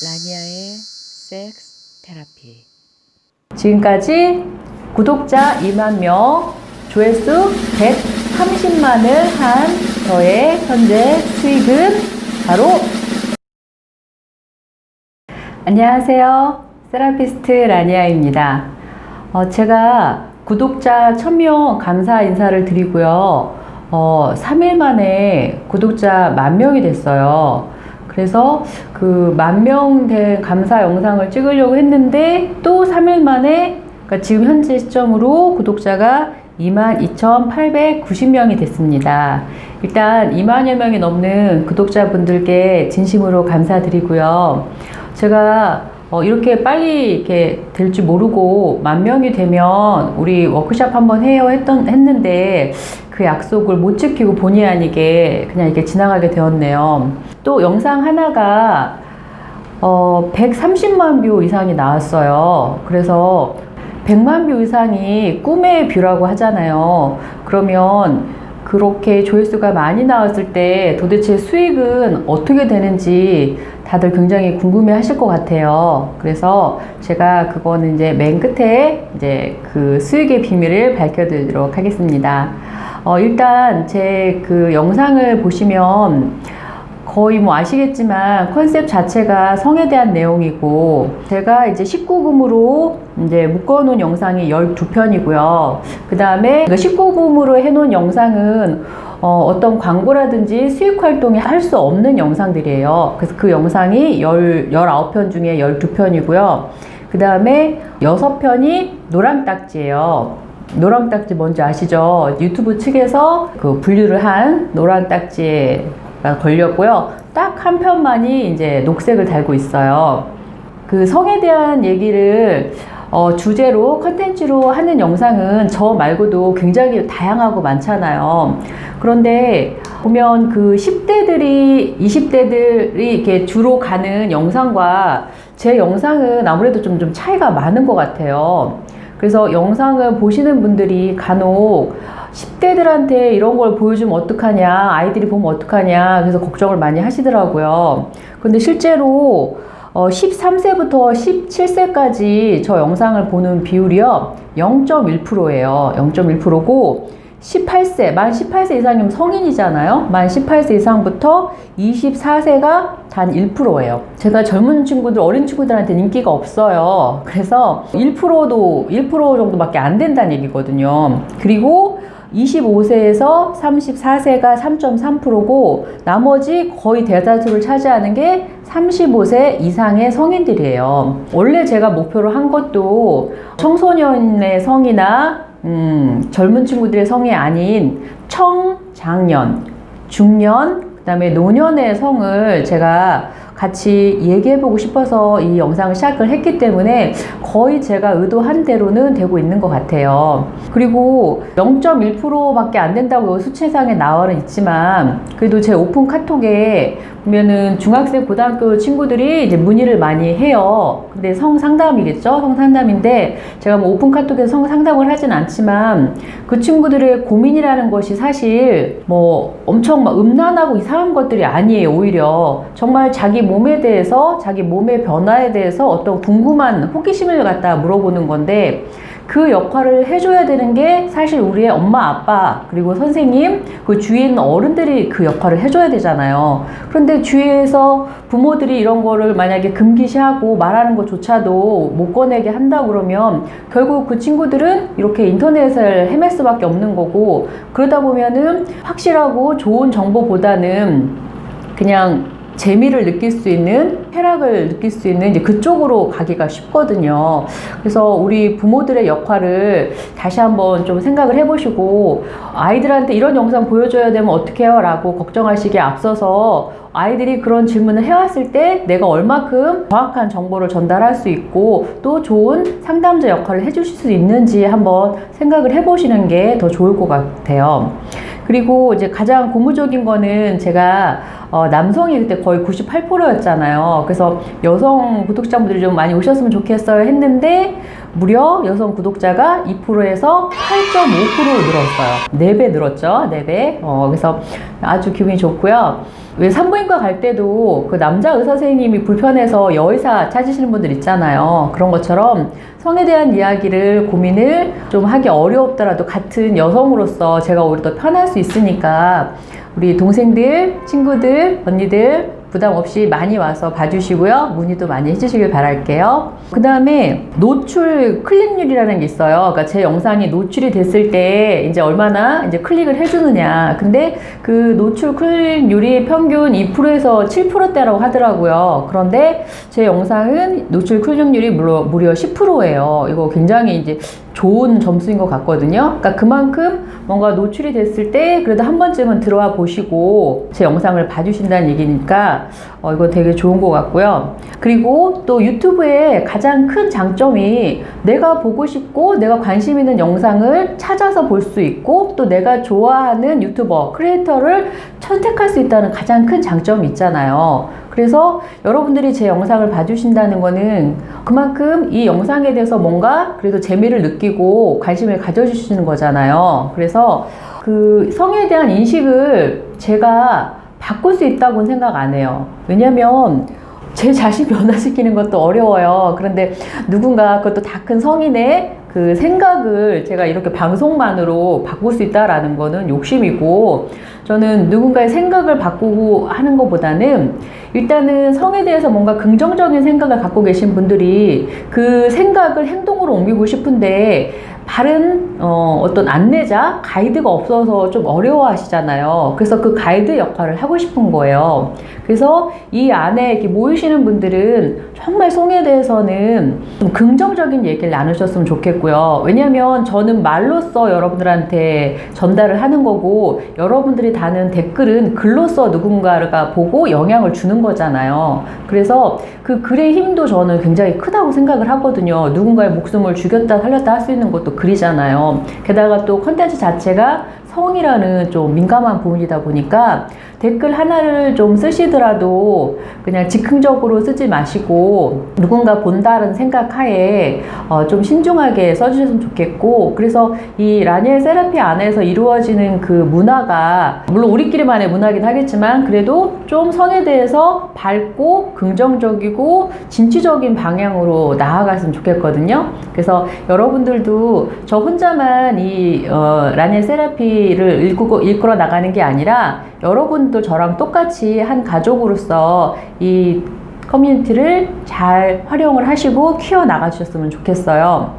라니아의 섹스 테라피. 지금까지 구독자 2만 명, 조회수 130만을 한 저의 현재 수익은 바로 안녕하세요. 세라피스트 라니아입니다. 어, 제가 구독자 1000명 감사 인사를 드리고요. 어, 3일 만에 구독자 만 명이 됐어요. 그래서 그 만 명 된 감사 영상을 찍으려고 했는데 또 3일 만에 그러니까 지금 현재 시점으로 구독자가 22,890명이 됐습니다. 일단 2만여 명이 넘는 구독자분들께 진심으로 감사드리고요. 제가 어, 이렇게 빨리 이렇게 될 줄 모르고 만 명이 되면 우리 워크샵 한번 해요 했던 했는데 그 약속을 못 지키고 본의 아니게 그냥 이렇게 지나가게 되었네요. 또 영상 하나가 어, 130만 뷰 이상이 나왔어요. 그래서 100만 뷰 이상이 꿈의 뷰라고 하잖아요. 그러면 그렇게 조회수가 많이 나왔을 때 도대체 수익은 어떻게 되는지 다들 굉장히 궁금해 하실 것 같아요. 그래서 제가 그거는 이제 맨 끝에 이제 그 수익의 비밀을 밝혀드리도록 하겠습니다. 어, 일단 제 그 영상을 보시면 거의 뭐 아시겠지만 컨셉 자체가 성에 대한 내용이고 제가 이제 19금으로 이제 묶어놓은 영상이 12편이고요. 그 다음에 19금으로 해놓은 영상은 어, 떤 광고라든지 수익 활동이 할 수 없는 영상들이에요. 그래서 그 영상이 10, 19편 중에 12편이고요. 그 다음에 6편이 노랑딱지예요. 노랑딱지 뭔지 아시죠? 유튜브 측에서 그 분류를 한 노랑딱지가 걸렸고요. 딱 한 편만이 이제 녹색을 달고 있어요. 그 성에 대한 얘기를 어, 주제로 컨텐츠로 하는 영상은 저 말고도 굉장히 다양하고 많잖아요. 그런데 보면 그 10대들이 20대들이 이렇게 주로 가는 영상과 제 영상은 아무래도 좀, 좀 차이가 많은 것 같아요. 그래서 영상을 보시는 분들이 간혹 10대들한테 이런 걸 보여주면 어떡하냐, 아이들이 보면 어떡하냐, 그래서 걱정을 많이 하시더라고요. 근데 실제로 어, 13세부터 17세까지 저 영상을 보는 비율이요, 0.1%예요. 0.1%고, 18세, 만 18세 이상이면 성인이잖아요. 만 18세 이상부터 24세가 단 1%예요. 제가 젊은 친구들, 어린 친구들한테 인기가 없어요. 그래서 1%도, 1% 정도밖에 안 된다는 얘기거든요. 그리고 25세에서 34세가 3.3%고 나머지 거의 대다수를 차지하는 게 35세 이상의 성인들이에요. 원래 제가 목표로 한 것도 청소년의 성이나 음, 젊은 친구들의 성이 아닌 청장년, 중년, 그 다음에 노년의 성을 제가 같이 얘기해보고 싶어서 이 영상을 시작을 했기 때문에 거의 제가 의도한 대로는 되고 있는 것 같아요. 그리고 0.1%밖에 안 된다고 수치상에 나와는 있지만 그래도 제 오픈 카톡에 보면은 중학생, 고등학교 친구들이 이제 문의를 많이 해요. 근데 성 상담이겠죠? 성 상담인데 제가 뭐 오픈 카톡에서 성 상담을 하진 않지만 그 친구들의 고민이라는 것이 사실 뭐 엄청 막 음란하고 이상한 것들이 아니에요. 오히려 정말 자기 몸에 대해서 자기 몸의 변화에 대해서 어떤 궁금한 호기심을 갖다 물어보는 건데 그 역할을 해줘야 되는 게 사실 우리의 엄마, 아빠, 그리고 선생님, 그 주위에 있는 어른들이 그 역할을 해줘야 되잖아요. 그런데 주위에서 부모들이 이런 거를 만약에 금기시하고 말하는 것조차도 못 꺼내게 한다 그러면 결국 그 친구들은 이렇게 인터넷을 헤맬 수밖에 없는 거고 그러다 보면은 확실하고 좋은 정보보다는 그냥 재미를 느낄 수 있는 쾌락을 느낄 수 있는 이제 그쪽으로 가기가 쉽거든요. 그래서 우리 부모들의 역할을 다시 한번 좀 생각을 해보시고 아이들한테 이런 영상 보여줘야 되면 어떻게 해요? 라고 걱정하시기에 앞서서 아이들이 그런 질문을 해왔을 때 내가 얼마큼 정확한 정보를 전달할 수 있고 또 좋은 상담자 역할을 해주실 수 있는지 한번 생각을 해보시는 게 더 좋을 것 같아요. 그리고 이제 가장 고무적인 거는 제가 어, 남성이 그때 거의 98%였잖아요. 그래서 여성 구독자분들이 좀 많이 오셨으면 좋겠어요 했는데 무려 여성 구독자가 2%에서 8.5% 늘었어요. 4배 늘었죠. 4배. 어, 그래서 아주 기분이 좋고요. 왜 산부인과 갈 때도 그 남자 의사 선생님이 불편해서 여의사 찾으시는 분들 있잖아요. 그런 것처럼 성에 대한 이야기를 고민을 좀 하기 어렵더라도 같은 여성으로서 제가 오히려 더 편할 수 있으니까 우리 동생들, 친구들, 언니들 부담 없이 많이 와서 봐주시고요. 문의도 많이 해주시길 바랄게요. 그 다음에 노출 클릭률이라는 게 있어요. 그러니까 제 영상이 노출이 됐을 때 이제 얼마나 이제 클릭을 해주느냐. 근데 그 노출 클릭률이 평균 2%에서 7%대라고 하더라고요. 그런데 제 영상은 노출 클릭률이 무려, 무려 10%예요. 이거 굉장히 이제 좋은 점수인 것 같거든요. 그러니까 그만큼 뭔가 노출이 됐을 때 그래도 한 번쯤은 들어와 보시고 제 영상을 봐주신다는 얘기니까 어, 이거 되게 좋은 것 같고요. 그리고 또 유튜브의 가장 큰 장점이 내가 보고 싶고 내가 관심 있는 영상을 찾아서 볼 수 있고 또 내가 좋아하는 유튜버, 크리에이터를 선택할 수 있다는 가장 큰 장점이 있잖아요. 그래서 여러분들이 제 영상을 봐주신다는 거는 그만큼 이 영상에 대해서 뭔가 그래도 재미를 느끼고 관심을 가져주시는 거잖아요. 그래서 그 성에 대한 인식을 제가 바꿀 수 있다고는 생각 안 해요. 왜냐면 제 자신 변화시키는 것도 어려워요. 그런데 누군가 그것도 다 큰 성인의 그 생각을 제가 이렇게 방송만으로 바꿀 수 있다라는 거는 욕심이고 저는 누군가의 생각을 바꾸고 하는 것보다는 일단은 성에 대해서 뭔가 긍정적인 생각을 갖고 계신 분들이 그 생각을 행동으로 옮기고 싶은데 바른 어, 어떤 안내자 가이드가 없어서 좀 어려워 하시잖아요. 그래서 그 가이드 역할을 하고 싶은 거예요. 그래서 이 안에 이렇게 모이시는 분들은 정말 송에 대해서는 좀 긍정적인 얘기를 나누셨으면 좋겠고요. 왜냐하면 저는 말로써 여러분들한테 전달을 하는 거고 여러분들이 다는 댓글은 글로써 누군가가 보고 영향을 주는 거잖아요. 그래서 그 글의 힘도 저는 굉장히 크다고 생각을 하거든요. 누군가의 목숨을 죽였다 살렸다 할 수 있는 것도 글 이잖아요. 게다가 또 컨텐츠 자체가 성이라는 좀 민감한 부분이다 보니까 댓글 하나를 좀 쓰시더라도 그냥 즉흥적으로 쓰지 마시고 누군가 본다는 생각하에 어, 좀 신중하게 써주셨으면 좋겠고 그래서 이 라니엘 세라피 안에서 이루어지는 그 문화가 물론 우리끼리만의 문화긴 하겠지만 그래도 좀 성에 대해서 밝고 긍정적이고 진취적인 방향으로 나아갔으면 좋겠거든요. 그래서 여러분들도 저 혼자만 이 어, 라니엘 세라피를 읽고 이끌어 나가는 게 아니라 여러분 도 저랑 똑같이 한 가족으로서 이 커뮤니티를 잘 활용을 하시고 키워 나가 주셨으면 좋겠어요.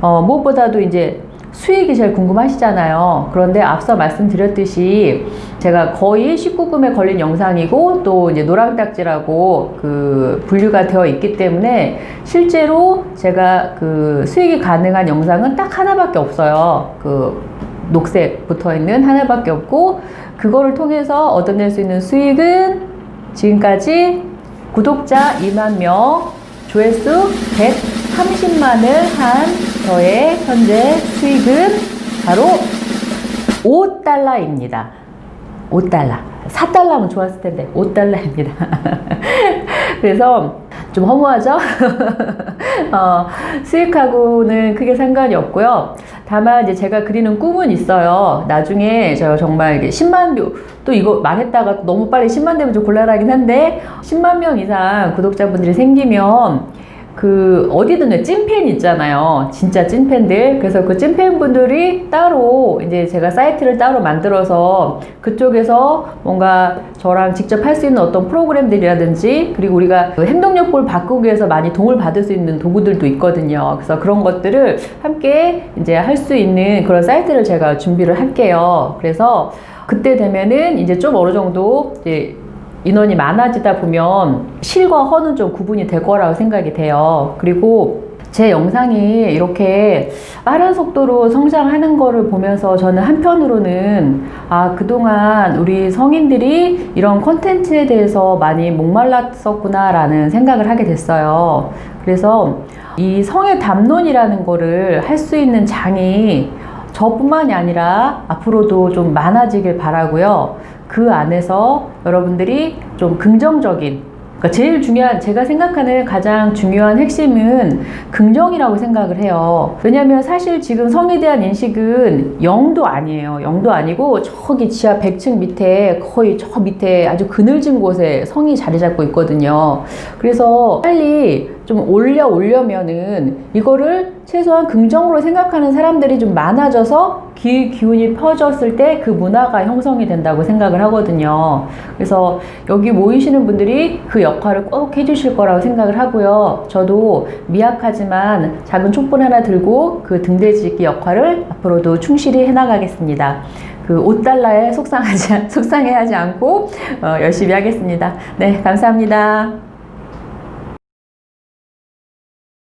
어, 무엇보다도 이제 수익이 제일 궁금하시잖아요. 그런데 앞서 말씀드렸듯이 제가 거의 19금에 걸린 영상이고 또 이제 노랑딱지라고 그 분류가 되어 있기 때문에 실제로 제가 그 수익이 가능한 영상은 딱 하나밖에 없어요. 그 녹색 붙어 있는 하나밖에 없고 그거를 통해서 얻어낼 수 있는 수익은 지금까지 구독자 2만 명, 조회수 130만을 한 저의 현재 수익은 바로 5달러입니다. 5달러. 4달러면 좋았을 텐데 5달러입니다. 그래서 좀 허무하죠? 어, 수익하고는 크게 상관이 없고요. 다만 이제 제가 그리는 꿈은 있어요. 나중에 저 정말 이게 10만 뷰, 또 이거 말했다가 너무 빨리 10만 되면 좀 곤란하긴 한데 10만 명 이상 구독자분들이 생기면 그 어디든 왜 찐팬 있잖아요. 진짜 찐팬들. 그래서 그 찐팬분들이 따로 이제 제가 사이트를 따로 만들어서 그쪽에서 뭔가 저랑 직접 할 수 있는 어떤 프로그램들이라든지 그리고 우리가 그 행동력을 바꾸기 위해서 많이 도움을 받을 수 있는 도구들도 있거든요. 그래서 그런 것들을 함께 이제 할 수 있는 그런 사이트를 제가 준비를 할게요. 그래서 그때 되면은 이제 좀 어느 정도 이제 인원이 많아지다 보면 실과 허는 좀 구분이 될 거라고 생각이 돼요. 그리고 제 영상이 이렇게 빠른 속도로 성장하는 거를 보면서 저는 한편으로는 아, 그동안 우리 성인들이 이런 콘텐츠에 대해서 많이 목말랐었구나라는 생각을 하게 됐어요. 그래서 이 성의 담론이라는 거를 할 수 있는 장이 저뿐만이 아니라 앞으로도 좀 많아지길 바라고요. 그 안에서 여러분들이 좀 긍정적인 그러니까 제일 중요한 제가 생각하는 가장 중요한 핵심은 긍정이라고 생각을 해요. 왜냐하면 사실 지금 성에 대한 인식은 0도 아니에요. 0도 아니고 저기 지하 100층 밑에 거의 저 밑에 아주 그늘진 곳에 성이 자리 잡고 있거든요. 그래서 빨리 좀 올려 올려면은 이거를 최소한 긍정으로 생각하는 사람들이 좀 많아져서 기, 기운이 퍼졌을 때 그 문화가 형성이 된다고 생각을 하거든요. 그래서 여기 모이시는 분들이 그 역할을 꼭 해주실 거라고 생각을 하고요. 저도 미약하지만 작은 촛불 하나 들고 그 등대짓기 역할을 앞으로도 충실히 해나가겠습니다. 그 5달러에 속상하지, 속상해하지 않고 어, 열심히 하겠습니다. 네, 감사합니다.